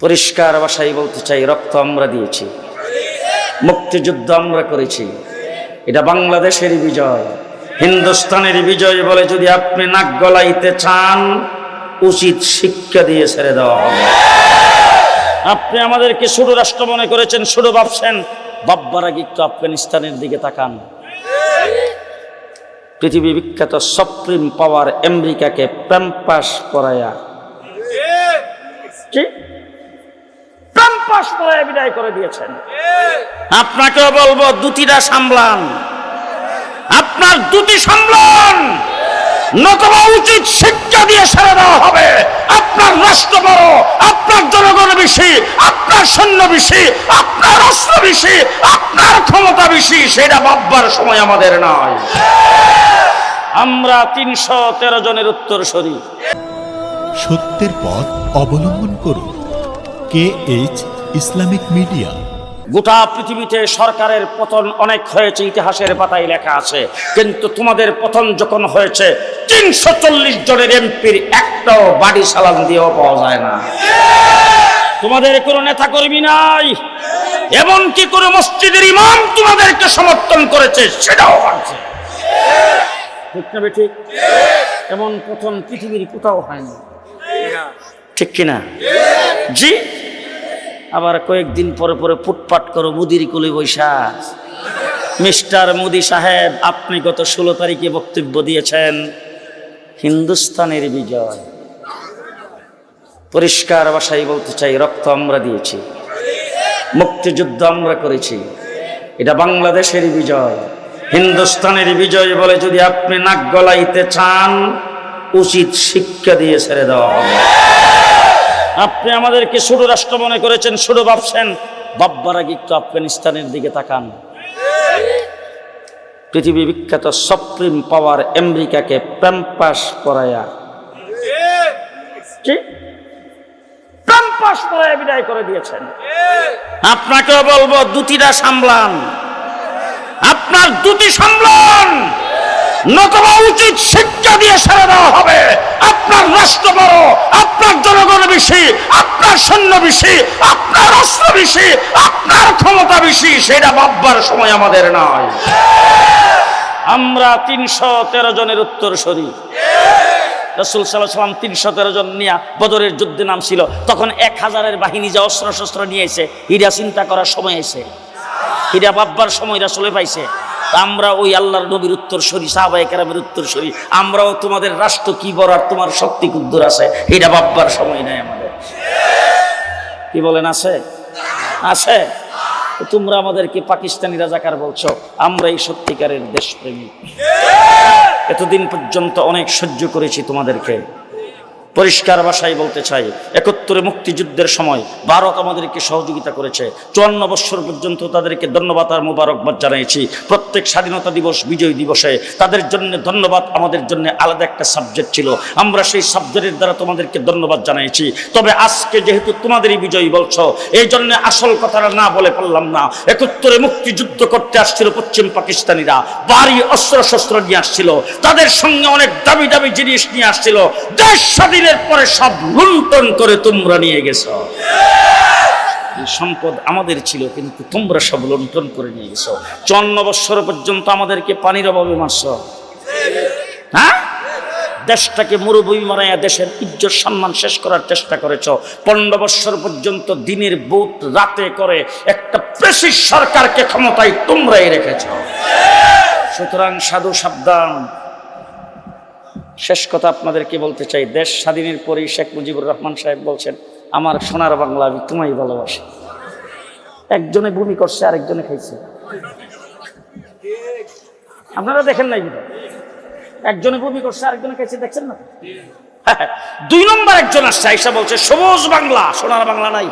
পরিষ্কার ভাষায় বলতে চাই, রক্ত আমরা দিয়েছি, মুক্তিযুদ্ধ আমরা করেছি। এটা বাংলাদেশের বিজয়, হিন্দুস্তানের বিজয় বলে যদি আপনি নাক গলাইতে চান, উচিত শিক্ষা দিয়ে ছেড়ে দেওয়া হবে। আপনি আমাদেরকে ছোট রাষ্ট্র মনে করেছেন ছোট ভাবছেন বাব্বার আগে আফগানিস্তানের দিকে তাকান। পৃথিবী বিখ্যাত সুপ্রিম পাওয়ার আমেরিকাকে প্যাম্পাস করায়া। প্যাম্পাস করায়া বিদায় করে দিয়েছেন। আপনাকেও বলব দুটিটা সামলান। আপনার দুটি সামলান। নতুবা উচিত শিক্ষা দিয়ে সেরে দেওয়া হবে। আপনার রাষ্ট্র বড় আপনার জনগণ বেশি আপনার সৈন্য বেশি আপনার অস্ত্র বেশি আপনার ক্ষমতা বেশি সেটা ভাববার সময় আমাদের নয় আমরা তিনশো তেরো জনের উত্তর সরি। সত্যের পথ অবলম্বন করুন। K H Islamic media. গোটা পৃথিবীতে সরকারের পতন অনেক হয়েছে, ইতিহাসের পাতায় লেখা আছে। কিন্তু তোমাদের পতন যখন হয়েছে, তিনশো চল্লিশ জনের এমপির একটাও বাড়ি সালাম দিয়েও পাওয়া যায় না। তোমাদের কোনো নেতা কর্মী নাই, এমনকি কোনো মসজিদের ইমাম তোমাদেরকে সমর্থন করেছে, সেটাও পাচ্ছে ঠিক না ঠিক এমন প্রথম পৃথিবীর কোথাও হয়নি। ঠিক কিনা? জি? আবার কয়েকদিন পরে পরে ফুটপাট করো, মুদির কুলে বৈশা। মিস্টার মোদি সাহেব, আপনি গত ষোলো তারিখে বক্তব্য দিয়েছেন, হিন্দুস্তানের বিজয়। পরিষ্কার বাসায় বলতে চাই, রক্ত আমরা দিয়েছি, মুক্তিযুদ্ধ আমরা করেছি, এটা বাংলাদেশের বিজয়। হিন্দুস্তানের বিজয় বলে যদি আপনি নাক গলাইতে চান, উচিত শিক্ষা দিয়ে ছেড়ে দেওয়া হবে। আপনি আমাদেরকে ছোট রাষ্ট্র মনে করেছেন, ছোট ভাবছেন। বাব্বার আগে একটু আফগানিস্তানের দিকে তাকান। পৃথিবী বিখ্যাত সুপ্রিম পাওয়ার আমেরিকাকে প্যাম্পাস করায়া কি? প্যাম্পাস করায়া বিদায় করে দিয়েছেন। আপনাকেও বলব, দুটিটা সামলান। আপনার দুটি সামলান। নতুবা উচিত শিক্ষা দিয়ে সেরে দেওয়া হবে। আপনার রাষ্ট্র বড়, আপনার জনগণ বেশি, আপনার সৈন্য বেশি, আপনার অস্ত্র বেশি, আপনার ক্ষমতা বেশি, সেটা ভাববার সময় আমাদের নয় আমরা তিনশো তেরো জনের উত্তর সরি রসুল সাল্লাহ সাল্লাম তিনশো তেরো জন নিয়ে বদরের যুদ্ধে নাম ছিল তখন এক হাজারের বাহিনী যে অস্ত্র শস্ত্র নিয়ে এসে, হীরা চিন্তা করার সময় এসে, হীরা ভাববার সময় রাসুলে পাইছে। আমরা ওই আল্লাহর নবীর উত্তর সরি সাহাবাই কেরামের উত্তর সরি। আমরাও তোমাদের রাষ্ট্র কি বড় আর তোমার শক্তি কুদ্দুর আছে। এটা ভাববার সময় নাই আমাদের। কি বলেন, আছে? আছে? তোমরা আমাদেরকে পাকিস্তানি রাজাকার বলছো, আমরা এই সত্যিকারের দেশপ্রেমী এতদিন পর্যন্ত অনেক সহ্য করেছি তোমাদেরকে। পরিষ্কার ভাষায় বলতে চাই, একত্তরে মুক্তিযুদ্ধের সময় ভারত আমাদেরকে সহযোগিতা করেছে। চুয়ান্ন বৎসর পর্যন্ত তাদেরকে ধন্যবাদ আর মুবারকবাদ জানিয়েছি প্রত্যেক স্বাধীনতা দিবস, বিজয় দিবসে তাদের জন্য ধন্যবাদ, আমাদের জন্য আলাদা একটা সাবজেক্ট ছিল। আমরা সেই সাবজেক্টের দ্বারা তোমাদেরকে ধন্যবাদ জানিয়েছি তবে আজকে যেহেতু তোমাদেরই বিজয়ী বলছো, এই জন্য আসল কথাটা না বলে পারলাম না। একত্তরে মুক্তিযুদ্ধ করতে আসছিল পশ্চিম পাকিস্তানিরা। বাড়ি অস্ত্র শস্ত্র নিয়ে আসছিল। তাদের সঙ্গে অনেক দামি দামি জিনিস নিয়ে আসছিল। দেশ স্বাধীনের পরে সব লুণ্ঠন করে তোমরা নিয়ে গেছো। সম্পদ আমাদের ছিল, কিন্তু তোমরা সব লুণ্ঠন করে নিয়ে গেছো। চুয়ান্ন বৎসর পর্যন্ত আমাদেরকে পানির অভাবে মারছ। হ্যাঁ? দেশটাকে মরুভূমি মারাইয়া দেশের ইজ্জত সম্মান শেষ করার চেষ্টা করেছ। পনেরো বৎসর পর্যন্ত দিনের বুট রাতে করে একটা পেশি সরকারকে ক্ষমতায় তোমরাই রেখেছ। সুতরাং সাধু সাবধান। শেষ কথা আপনাদেরকে বলতে চাই দেশ স্বাধীনের পরেই শেখ মুজিবুর রহমান সাহেব বলছেন আমার সোনার বাংলা আমি তোমায় ভালোবাসি। একজনে ভূমি করছে আরেকজনে খাইছে। আপনারা দেখেন নাই। একজনে ভূমি করছে আরেকজনে খাইছে দেখছেন না? হ্যাঁ, দুই নম্বর একজন আসছে আইসা বলছে সবুজ বাংলা সোনার বাংলা নাই।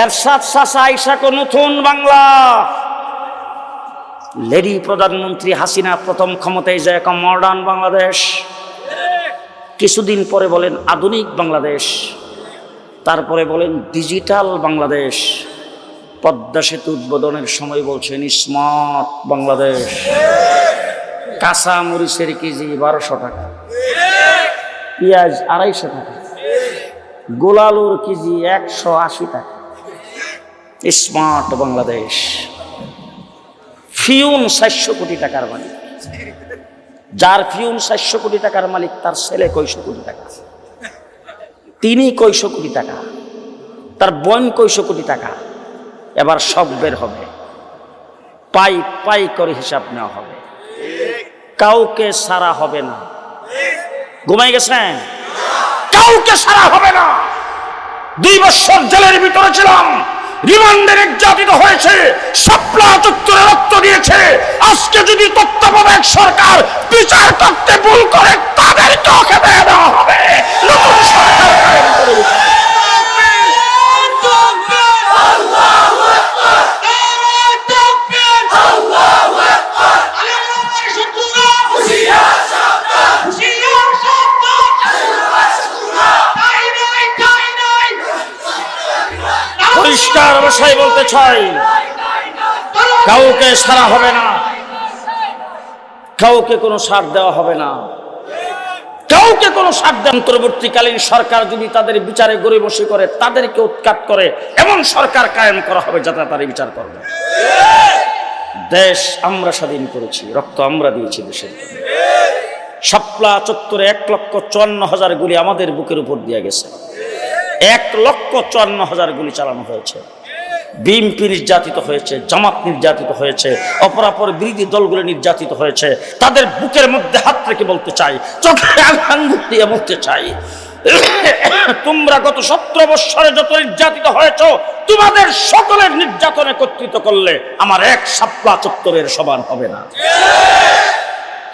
এরশাদ শাসা আইসা কো নতুন বাংলা। লেডি প্রধানমন্ত্রী হাসিনা প্রথম ক্ষমতায় যায় এক মডার্ন বাংলাদেশ। কিছুদিন পরে বলেন আধুনিক বাংলাদেশ। তারপরে বলেন ডিজিটাল বাংলাদেশ। পদ্মা সেতু উদ্বোধনের সময় বলছেন স্মার্ট বাংলাদেশ। কাঁচা মরিচের কেজি বারোশো টাকা। পেঁয়াজ আড়াইশো টাকা। গোলালুর কেজি একশো আশি টাকা। স্মার্ট বাংলাদেশ। ফিউন চারশো কোটি টাকার মালিক। যার ফিউন চারশো কোটি টাকার মালিক, তার ছেলে কয়শো কোটি টাকা তিনি কয়শো কোটি টাকা, তার বোন কয়শো কোটি টাকা। এবার সব বের হবে। পাই পাই করে হিসাব নেওয়া হবে। কাউকে সারা হবে না। ঘুমাই গেছেন? কাউকে সারা হবে না। দুই বছর জেলের ভিতরে ছিলাম। রিমান্ডে নির্যাতিত হয়েছে সাপলা চত্বরে রক্ত দিয়েছে। আজকে যদি তত্ত্বাবধায়ক সরকার বিচার করতে ভুল করে, তাদেরকেও খেতে দেওয়া হবে। নতুন সরকার কায়েম করে দিতে হবে। পরিষ্কার চাই কাউকে সারা হবে না। কাউকে কোনো সার দেওয়া হবে না। কাউকে কোনো সার অন্তর্বর্তীকালীন সরকার যদি তাদের বিচারে গরিবসী করে, তাদেরকে উৎখাত করে, এমন সরকার কায়েম করা হবে যাতে তারা বিচার করবে। দেশ আমরা স্বাধীন করেছি, রক্ত আমরা দিয়েছি দেশের জন্য। চত্বরে এক লক্ষ চুয়ান্ন হাজার গুলি আমাদের বুকের উপর দিয়ে গেছে। এক লক্ষ চুয়ান্ন হাজার গুলি চালানো হয়েছে। বিএনপি নির্যাতিত হয়েছে, জামাত নির্যাতিত হয়েছে, অপরাপর বিরোধী দলগুলো নির্যাতিত হয়েছে। তাদের বুকের মধ্যে হাত রেখে বলতে চাই, চোখে বলতে চাই, তোমরা গত সতেরো বৎসরে যত নির্যাতিত হয়েছ, তোমাদের সকলের নির্যাতন একত্রিত করলে আমার এক সাপলা চত্বরের সমান হবে না।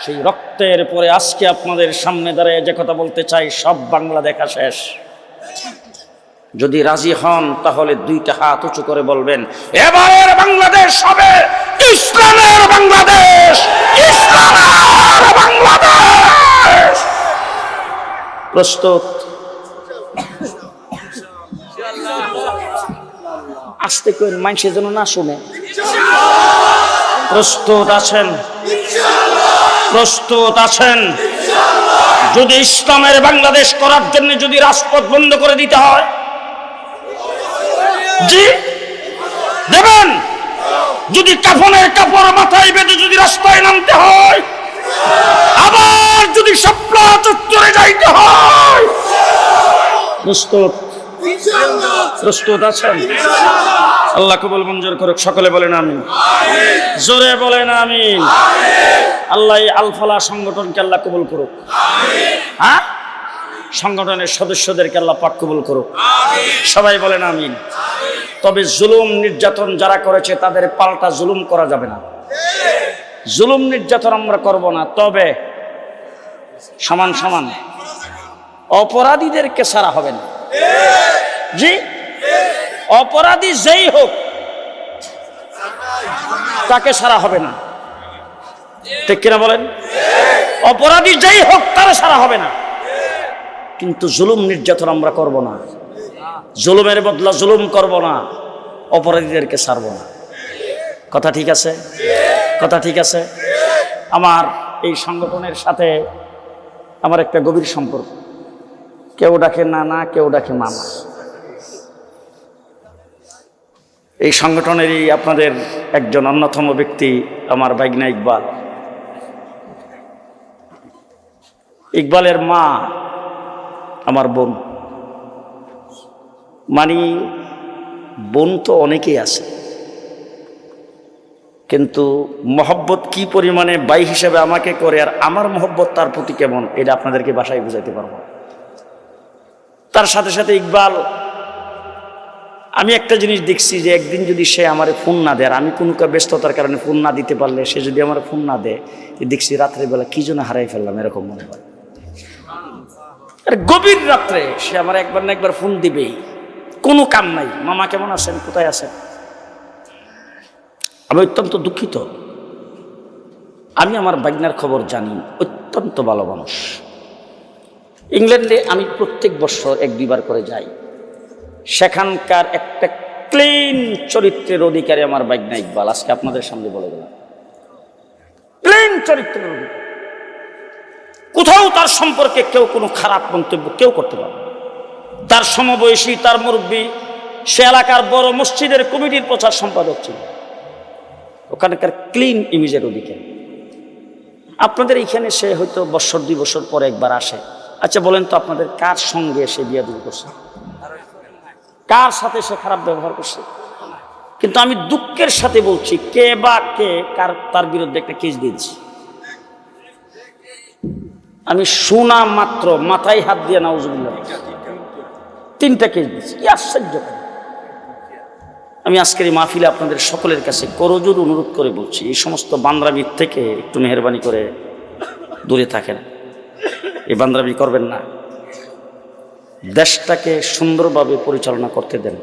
সেই রক্তের পরে আজকে আপনাদের সামনে দাঁড়িয়ে যে কথা বলতে চাই, সব বাংলা দেখা শেষ। যদি রাজি হন, তাহলে দুইটা হাত উঁচু করে বলবেন, এবারের বাংলাদেশ হবে ইসলামের বাংলাদেশ! ইসলামের বাংলাদেশ! প্রস্তুত? আসতে কই মানুষের জন্য না শুনে। প্রস্তুত আছেন? প্রস্তুত আছেন? যদি ইসলামের বাংলাদেশ করার জন্য যদি রাজপথ বন্ধ করে দিতে হয় জি। দেবেন? যদি কাফনের কাপড় মাথায় বেঁধে যদি রাস্তায় নামতে হয়, আবার যদি সাপলা চত্বরে যাইতে হয়। প্রস্তুত? প্রস্তুত আছেন? আল্লাহ কবুল মঞ্জুর করুক, সকলে বলেন আমি জোরে বলেন আমি আল্লাহ আলফালা সংগঠনকে আল্লাহ কবুল করুক। হ্যাঁ? সংগঠনের সদস্যদেরকে আল্লাহ পাক কবুল করুক। সবাই বলেন আমিন। তবে জুলুম নির্যাতন যারা করেছে, তাদের পাল্টা জুলুম করা যাবে না। জুলুম নির্যাতন আমরা করব না, তবে সমান সমান অপরাধীদেরকে সারা হবে না। জি? অপরাধী যেই হোক, তাকে সারা হবে না। ঠিক কিনা বলেন? অপরাধী যেই হোক, তারা সারা হবে না। কিন্তু জুলুম নির্যাতন আমরা করব না। জুলুমের বদলা জুলুম করব না, অপরাধীদেরকে ছাড়ব না। কথা ঠিক আছে? কথা ঠিক আছে? আমার এই সংগঠনের সাথে আমার একটা গভীর সম্পর্ক। কেউ ডাকে নানা, কেউ ডাকে মামা। এই সংগঠনেরই আপনাদের একজন অন্যতম ব্যক্তি আমার বাইগনা ইকবাল। ইকবালের মা আমার বোন। মানে বোন তো অনেকেই আছে। কিন্তু মহব্বত কি পরিমাণে বাই হিসেবে আমাকে করে আর আমার মহব্বত তার প্রতি কেমন, এটা আপনাদেরকে বাসায় বুঝাইতে পারব। তার সাথে সাথে ইকবাল, আমি একটা জিনিস দেখছি যে একদিন যদি সে আমার ফোন না দেয়, আর আমি কোনো ব্যস্ততার কারণে ফোন না দিতে পারলে সে যদি আমার ফোন না দেয় দেখছি রাত্রেবেলা কি জন্য হারাই ফেললাম, এরকম মনে হয়। আর গভীর রাত্রে সে আমার একবার না একবার ফোন দিবেই। কোনো কাম নাই। মামা কেমন আছেন? কোথায় আছেন? আমি অত্যন্ত দুঃখিত। আমি আমার বাগনার খবর জানি, অত্যন্ত ভালো মানুষ। ইংল্যান্ডে আমি প্রত্যেক বছর এক দুইবার করে যাই। সেখানকার একটা ক্লিন চরিত্রের অধিকারী আমার বাগনা ইকবাল। আজকে আপনাদের সামনে বলে গেলাম ক্লিন চরিত্রের অধিকারী। কোথাও তার সম্পর্কে কেউ কোনো খারাপ মন্তব্য কেউ করতে পারবে। তার সমবয়সী, তার মুরব্বী, সে এলাকার বড় মসজিদের কমিটির প্রচার সম্পাদক ছিল। ওখানকার ক্লিন ইমেজের অধিকারী আপনাদের এইখানে সে হয়তো বছর, দুই বছর পরে একবার আসে। আচ্ছা বলেন তো আপনাদের কার সঙ্গে সে বিয়া দূর করছে? কার সাথে সে খারাপ ব্যবহার করছে? কিন্তু আমি দুঃখের সাথে বলছি, কে বা কে কার, তার বিরুদ্ধে একটা কেস দিয়েছি। আমি শোনা মাত্র, মাথায় হাত দিয়ে নাউজুবিল্লাহ। তিনটা কেস দিয়েছি। কি আশ্চর্য আমি আজকের এই মাহফিলে আপনাদের সকলের কাছে করজোর অনুরোধ করে বলছি, এই সমস্ত বান্দ্রামির থেকে একটু মেহরবানি করে দূরে থাকেন। এই বান্দ্রামি করবেন না। দেশটাকে সুন্দরভাবে পরিচালনা করতে দেন।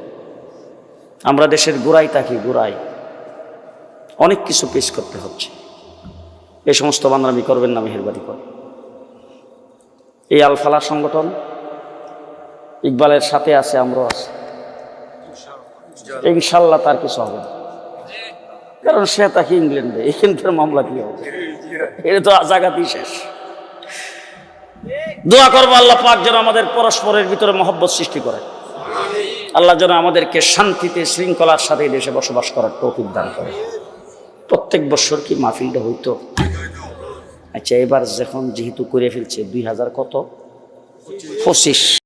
আমরা দেশের গোড়ায় থাকি গোড়ায় অনেক কিছু পেশ করতে হচ্ছে। এই সমস্ত বান্দ্রামি করবেন না, মেহরবানি করে এই আলফালা সংগঠন ইকবালের সাথে আছে, আমরাও আছি। ইনশাল্লাহ তার কিছু হবে না। কারণ সে তাকে ইংল্যান্ডে এখানকার মামলা কি হবে। এটা তো জাগাতেই শেষ। দোয়া করব আল্লাহ পাক যেন আমাদের পরস্পরের ভিতরে মহব্বত সৃষ্টি করে। আল্লাহ যেন আমাদেরকে শান্তিতে, শৃঙ্খলার সাথে দেশে বসবাস করার তৌফিক দান করে। প্রত্যেক বছর কি মাহফিলটা হইতো? আচ্ছা এবার যখন যেহেতু করে ফেলছে দুই হাজার কত? পঁচিশ।